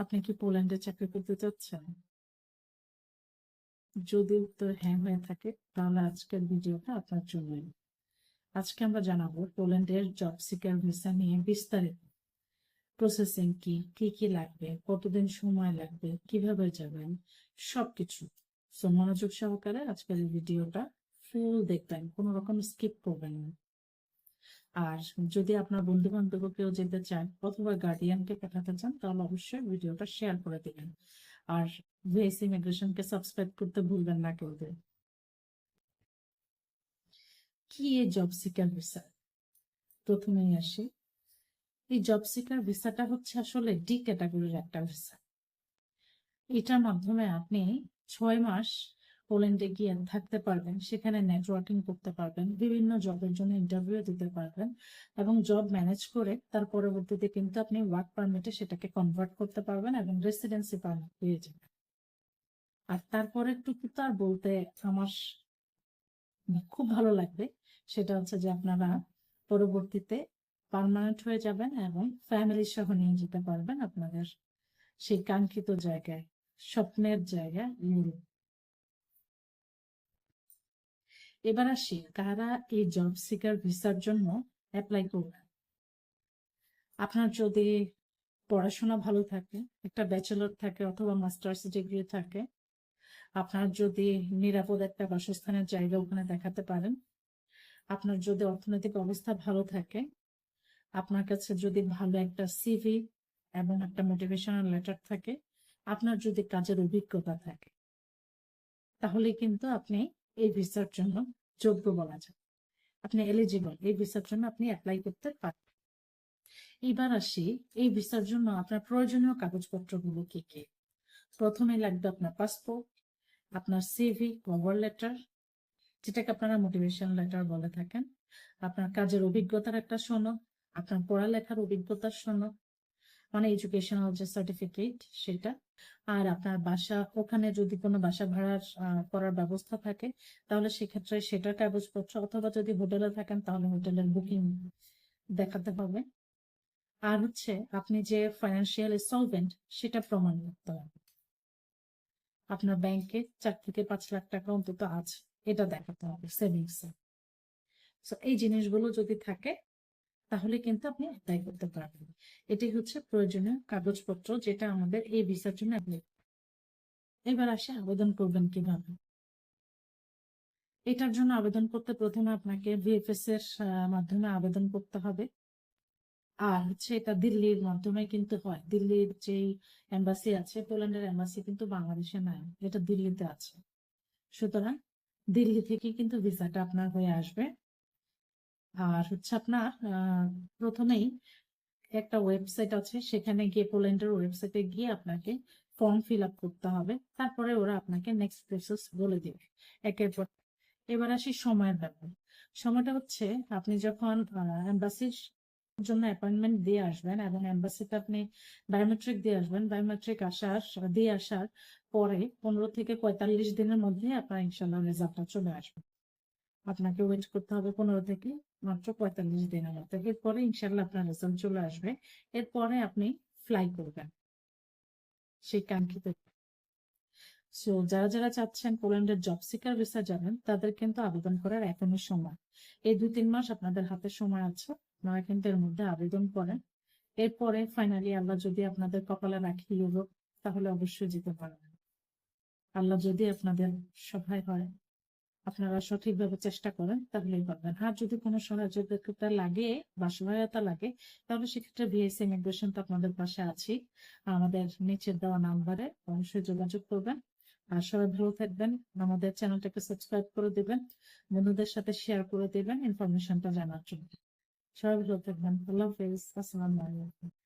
আপনি কি পোল্যান্ডে চাকরি করতে চাচ্ছেন? যদি উত্তর হ্যাঁ হয়ে থাকে, তাহলে আজকের ভিডিওটা আপনার জন্যই। আজকে আমরা জানাব পোল্যান্ডের জব সিকার ভিসা নিয়ে বিস্তারিত। প্রসেসিং কি কি কি লাগবে, কতদিন সময় লাগবে, কীভাবে যাবেন, সবকিছু। সো মনোযোগ সহকারে আজকের ভিডিওটা ফুল দেখবেন, কোনো রকম স্কিপ করবেন না। আর যদি আপনার বন্ধু বান্ধব কেউ যেতে চান অথবা গার্ডিয়ানকে পাঠাতে চান, তাহলে অবশ্যই ভিডিওটা শেয়ার করে দিবেন। আর ভিএস ইমিগ্রেশনকে সাবস্ক্রাইব করতে ভুলবেন না কেউ কি এই জব সিকার ভিসা প্রথমেই আসি। এই জব সিকার ভিসাটা হচ্ছে আসলে ডি ক্যাটাগরির একটা ভিসা এটার মাধ্যমে আপনি ছয় মাস পোল্যান্ডে গিয়ে থাকতে পারবেন, সেখানে নেটওয়ার্কিং করতে পারবেন, বিভিন্ন জবের জন্য ইন্টারভিউ দিতে পারবেন এবং জব ম্যানেজ করে তার পরবর্তীতে কিন্তু আপনি ওয়ার্ক পারমিটে সেটাকে কনভার্ট করতে পারবেন এবং রেসিডেন্সি পারমিট পেয়ে যাবেন। আর তারপরে একটু তো আর বলতে আমার খুব ভালো লাগবে, সেটা হচ্ছে যে আপনারা পরবর্তীতে পার্মানেন্ট হয়ে যাবেন এবং ফ্যামিলি সহ নিয়ে যেতে পারবেন আপনাদের সেই কাঙ্ক্ষিত জায়গায়, স্বপ্নের জায়গা ইউরোপ এবার আসি কারা এই জব সিকার ভিসার জন্য অ্যাপ্লাই করবেন আপনার যদি পড়াশোনা ভালো থাকে, একটা ব্যাচেলর থাকে অথবা মাস্টার্স ডিগ্রি থাকে, আপনার যদি নিরাপদ একটা বাসস্থানের জায়গা ওখানে দেখাতে পারেন, আপনার যদি অর্থনৈতিক অবস্থা ভালো থাকে, আপনার কাছে যদি ভালো একটা সিভি এবং একটা মোটিভেশনাল লেটার থাকে, আপনার যদি কাজের অভিজ্ঞতা থাকে তাহলে কিন্তু আপনি এই ভিসার জন্য যোগ্য বলা যায়। আপনি এলিজিবল এই ভিসার জন্য আপনি অ্যাপ্লাই করতে পারেন এবার আসি, এই ভিসার জন্য আপনার প্রয়োজনীয় কাগজপত্রগুলো কি কি? প্রথমে লাগবে আপনার পাসপোর্ট আপনার সিভি কভার লেটার যেটাকে আপনারা মোটিভেশন লেটার বলে থাকেন, আপনার কাজের অভিজ্ঞতার একটা সনদ, আপনার পড়ালেখার অভিজ্ঞতার সনদ মানে এডুকেশনাল যে সার্টিফিকেট সেটা। আর আপনার বাসা, ওখানে যদি কোনো বাসা ভাড়ার করার ব্যবস্থা থাকে, তাহলে সেক্ষেত্রে সেটার কাগজপত্র অথবা যদি হোটেলে থাকেন, তাহলে হোটেলের বুকিং দেখাতে হবে। আর হচ্ছে, আপনি যে ফাইন্যান্সিয়াল সলভেন্ট সেটা প্রমাণ করতে হবে। আপনার ব্যাংকে চার থেকে পাঁচ লাখ টাকা অন্তত আছে, এটা দেখাতে হবে সেভিংসে এই জিনিসগুলো যদি থাকে তাহলে কিন্তু আপনি অ্যাপ্লাই করতে পারবেন। এটি হচ্ছে প্রয়োজনীয় কাগজপত্র যেটা আমাদের এই ভিসার জন্য অ্যাপ্লাই এবার আসে আবেদন করবেন কীভাবে? এটার জন্য আবেদন করতে প্রথমে আপনাকে ভিএফএস এর মাধ্যমে আবেদন করতে হবে। আর হচ্ছে এটা দিল্লির মাধ্যমে কিন্তু হয়। দিল্লির যেই এম্বাসি আছে, পোল্যান্ডের এম্বাসি কিন্তু বাংলাদেশে নাই, এটা দিল্লিতে আছে। সুতরাং দিল্লি থেকে কিন্তু ভিসাটা আপনার হয়ে আসবে। আর হচ্ছে আপনার প্রথমেই একটা ওয়েবসাইট আছে, সেখানে গিয়ে পোল্যান্ডের ওয়েবসাইটে গিয়ে আপনাকে ফর্ম ফিল আপ করতে হবে। তারপরে ওরা আপনাকে নেক্সট প্রসেস বলে দেবে। একের পর এবার আসি সময়ের ব্যাপার। সময়টা হচ্ছে আপনি যখন এম্বাসির জন্য অ্যাপয়েন্টমেন্ট দিয়ে আসবেন এবং এম্বাসিতে আপনি বায়োমেট্রিক দিয়ে আসবেন বায়োমেট্রিক আসার, দিয়ে আসার পরে পনেরো থেকে পঁয়তাল্লিশ দিনের মধ্যে আপনার ইনশাল্লাহ রেজাল্টটা চলে আসবে। আপনাকে ওয়েট করতে হবে পনেরো থেকে মাত্র পঁয়তাল্লিশ দিনের মতো এরপরে ইনশাল্লাহ আপনার রেজাল্ট চলে আসবে। এরপরে আপনি ফ্লাই করবেন। সেই কাঙ্ক্ষিত সো যারা যারা চাচ্ছেন পোল্যান্ডের জব সিকার ভিসা যাবেন, তাদের কিন্তু আবেদন করার এখনও সময়। এই দুই তিন মাস আপনাদের হাতে সময় আছে। আপনারা কিন্তু এর মধ্যে আবেদন করেন। এরপরে ফাইনালি আল্লাহ যদি আপনাদের কপালে রাখি ইউরোপ তাহলে অবশ্যই যেতে পারবেন। আল্লাহ যদি আপনাদের সহায় হয়। আপনারা সঠিকভাবে চেষ্টা করেন, তাহলেই পারবেন। আর যদি কোনো সহযোগিতা লাগে, বা সহায়তা লাগে, তাহলে সেক্ষেত্রে ভিএস ইমিগ্রেশন তো আপনাদের পাশে আছি। আমাদের নিচের দেওয়া নাম্বারে অবশ্যই যোগাযোগ করবেন। আর সবাই ভালো থাকবেন, আমাদের চ্যানেলটাকে সাবস্ক্রাইব করে দিবেন, বন্ধুদের সাথে শেয়ার করে দিবেন ইনফরমেশনটা জানার জন্য। সবাই ভালো থাকবেন। আল্লাহ হাফেজ। আসসালামু আলাইকুম।